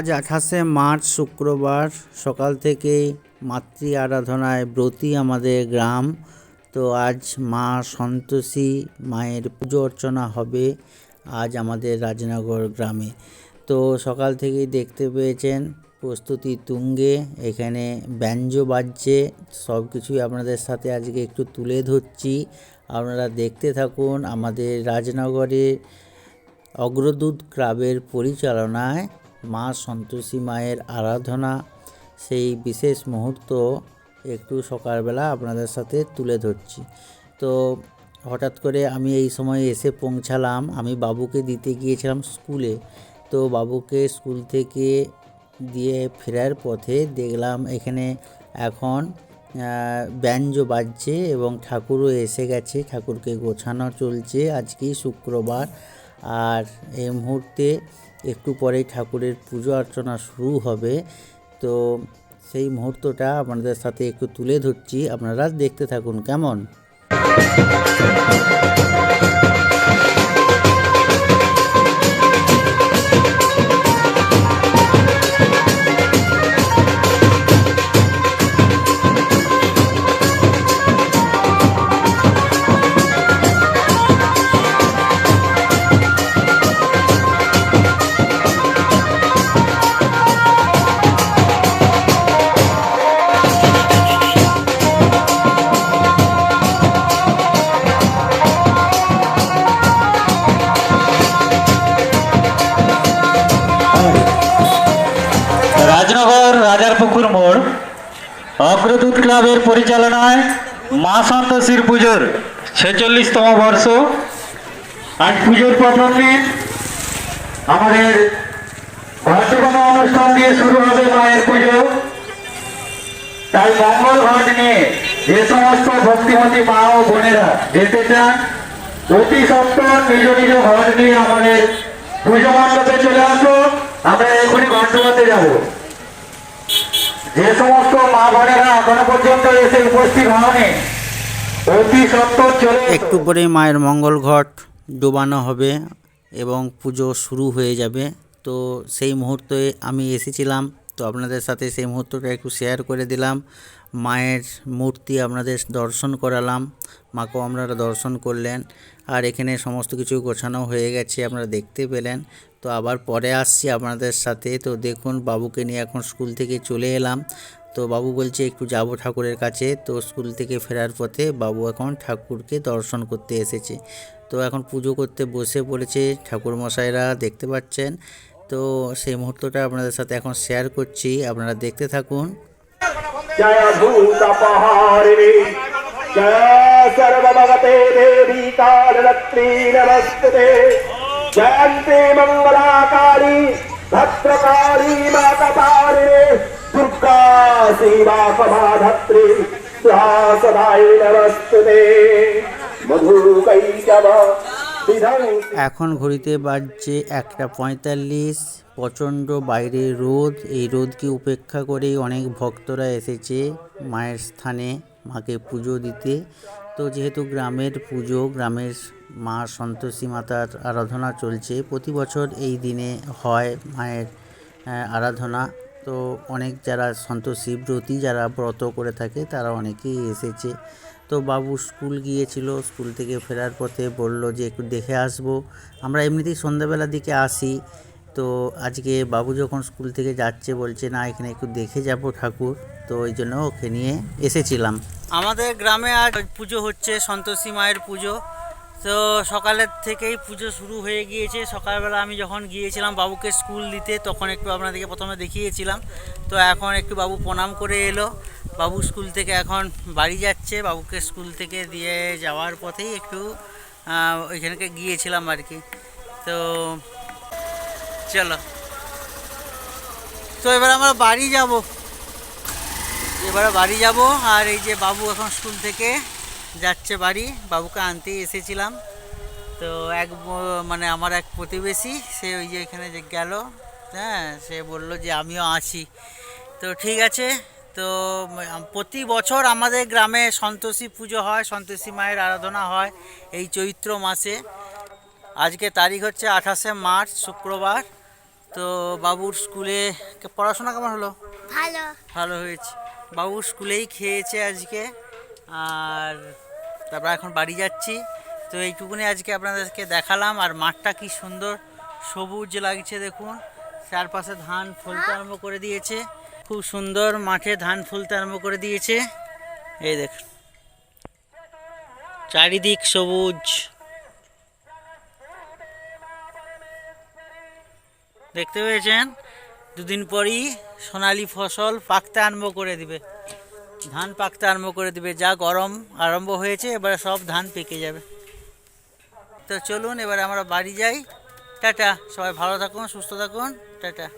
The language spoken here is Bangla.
আজ আঠাশে মার্চ শুক্রবার সকাল থেকেই মাতৃ আরাধনায় ব্রতী আমাদের গ্রাম। তো আজ মা সন্তোষী মায়ের পুজো অর্চনা হবে আজ আমাদের রাজনগর গ্রামে। তো সকাল থেকেই দেখতে পেয়েছেন প্রস্তুতি তুঙ্গে, এখানে ব্যঞ্জ বাজছে, সব কিছুই আপনাদের সাথে আজকে একটু তুলে ধরছি। আপনারা দেখতে থাকুন আমাদের রাজনগরের অগ্রদূত ক্লাবের পরিচালনায় মা সন্তোষী মায়ের আরাধনা। সেই বিশেষ মুহূর্ত একটু সকালবেলা আপনাদের সাথে তুলে ধরছি। তো হঠাৎ করে আমি এই সময় এসে পৌঁছালাম। আমি বাবুকে দিতে গিয়েছিলাম স্কুলে। তো বাবুকে স্কুল থেকে দিয়ে ফেরার পথে দেখলাম এখানে এখন ব্যঞ্জ বাজছে এবং ঠাকুরও এসে গেছে, ঠাকুরকে গোছানো চলছে আজকেই শুক্রবার। আর এই মুহূর্তে একটু পরেই ঠাকুরের পুজো অর্চনা শুরু হবে। তো সেই মুহূর্তটা আপনাদের সাথে একটু তুলে ধরছি, আপনারা দেখতে থাকুন কেমন? রাজারপুকুর মোড়। অগ্রদূত ক্লাবের পরিচালনায় মা সন্তোষীর পুজোর ছেচল্লিশতম বর্ষ। আজ পুজোর প্রথম দিন আমাদের ঘটকোনা অনুষ্ঠান দিয়ে শুরু হবে মায়ের পুজো। তাই মঙ্গল ঘট নিয়ে যে সমস্ত ভক্তিমতী মা ও বোনেরা যেতে চান, অতি সত্তর নিজ নিজ ঘট নিয়ে আমাদের পুজো মণ্ডপে চলে আসো আমরা এখনই ঘটনাতে যাব। যে সমস্ত মা বোনেরা এখনও পর্যন্ত এসে উপস্থিত চলে একটু পরে মায়ের মঙ্গল ঘট ডোবানো হবে এবং পুজো শুরু হয়ে যাবে। তো সেই মুহূর্তে আমি এসেছিলাম। তো আপনাদের সাথে সেই মুহূর্তটা একটু শেয়ার করে দিলাম। মায়ের মূর্তি আপনাদের দর্শন করালাম। মাকেও আপনারা দর্শন করলেন। আর এখানে সমস্ত কিছু গোছানো হয়ে গেছে, আপনারা দেখতে পেলেন। তো আবার পরে আসছি আপনাদের সাথে। তো দেখুন, বাবুকে নিয়ে এখন স্কুল থেকে চলে এলাম। তো বাবু বলছে, একটু যাব ঠাকুরের কাছে। তো স্কুল থেকে ফেরার পথে বাবু এখন ঠাকুরকে দর্শন করতে এসেছে। তো এখন পুজো করতে বসে পড়েছে ঠাকুর মশাইরা দেখতে পাচ্ছেন। তো সেই মুহূর্তটা আপনাদের সাথে এখন শেয়ার করছি। আপনারা দেখতে থাকুন। जय भूत पहारिणी। जय सर्वभगते देवी कालरत्री नमस्ते। जयंते मंगलाकारी भद्रकारी मातपारिणे, दुर्गा शिवा समाधत्री सुहासदाय नमस्ते। मधुर नमस्ते मधुकैटव এখন ঘড়িতে বাজছে একটা পঁয়তাল্লিশ, প্রচণ্ড বাইরে রোদ। এই রোদকে উপেক্ষা করেই অনেক ভক্তরা এসেছে মায়ের স্থানে মাকে পুজো দিতে। তো যেহেতু গ্রামের পুজো, গ্রামের মা সন্তোষী মাতার আরাধনা চলছে, প্রতি বছর এই দিনে হয় মায়ের আরাধনা। তো অনেক যারা সন্তোষী ব্রতী যারা ব্রত করে থাকে, তারা অনেকেই এসেছে। তো বাবু স্কুল গিয়েছিল, স্কুল থেকে ফেরার পথে বলল যে একটু দেখে আসব। আমরা এমনিতেই সন্ধ্যাবেলার দিকে আসি। তো আজকে বাবু যখন স্কুল থেকে যাচ্ছে বলছে, না, এখানে একটু দেখে যাব ঠাকুর। তো ওই জন্য ওকে নিয়ে এসেছিলাম। আমাদের গ্রামে আজ পুজো হচ্ছে, সন্তোষী মায়ের পুজো। তো সকালের থেকেই পুজো শুরু হয়ে গিয়েছে। সকালবেলা আমি যখন গিয়েছিলাম বাবুকে স্কুল দিতে, তখন একটু আপনাদেরকে প্রথমে দেখিয়েছিলাম। তো এখন একটু বাবু প্রণাম করে এলো। বাবু স্কুল থেকে এখন বাড়ি যাচ্ছে। বাবুকে স্কুল থেকে দিয়ে যাওয়ার পথেই একটু ওইখানকে গিয়েছিলাম আর কি। তো চলো। তো এবার আমরা বাড়ি যাব। এবারে বাড়ি যাব আর এই যে বাবু এখন স্কুল থেকে যাচ্ছে বাড়ি। বাবুকে আনতেই এসেছিলাম। তো এক মানে আমার এক প্রতিবেশী, সে ওই যে এখানে যে গেল হ্যাঁ সে বলল যে আমিও আছি। তো ঠিক আছে তো প্রতি বছর আমাদের গ্রামে সন্তোষী পুজো হয় সন্তোষী মায়ের আরাধনা হয় এই চৈত্র মাসে। আজকে তারিখ হচ্ছে আঠাশে মার্চ শুক্রবার। তো বাবুর স্কুলে পড়াশোনা কেমন হলো? ভালো। ভালো হয়েছে। বাবু স্কুলেই খেয়েছে আজকে আর তারপর এখন বাড়ি যাচ্ছি। তো এইটুকুনি আজকে আপনাদেরকে দেখালাম আর মাঠটা কি সুন্দর সবুজ লাগছে দেখুন। চারপাশে ধান ফলতে আরম্ভ করে দিয়েছে। খুব সুন্দর মাঠে ধান ফুলতে আরম্ভ করে দিয়েছে। এই দেখ। চারিদিক সবুজ। দেখতে পেয়েছেন? দুদিন পরই সোনালি ফসল পাকতে আরম্ভ করে দিবে। ধান পাকতে আরম্ভ করে দিবে। যা গরম আরম্ভ হয়েছে, এবারে সব ধান পেকে যাবে। তো চলুন, এবারে আমরা বাড়ি যাই। টাটা। সবাই ভালো থাকুন, সুস্থ থাকুন। টাটা।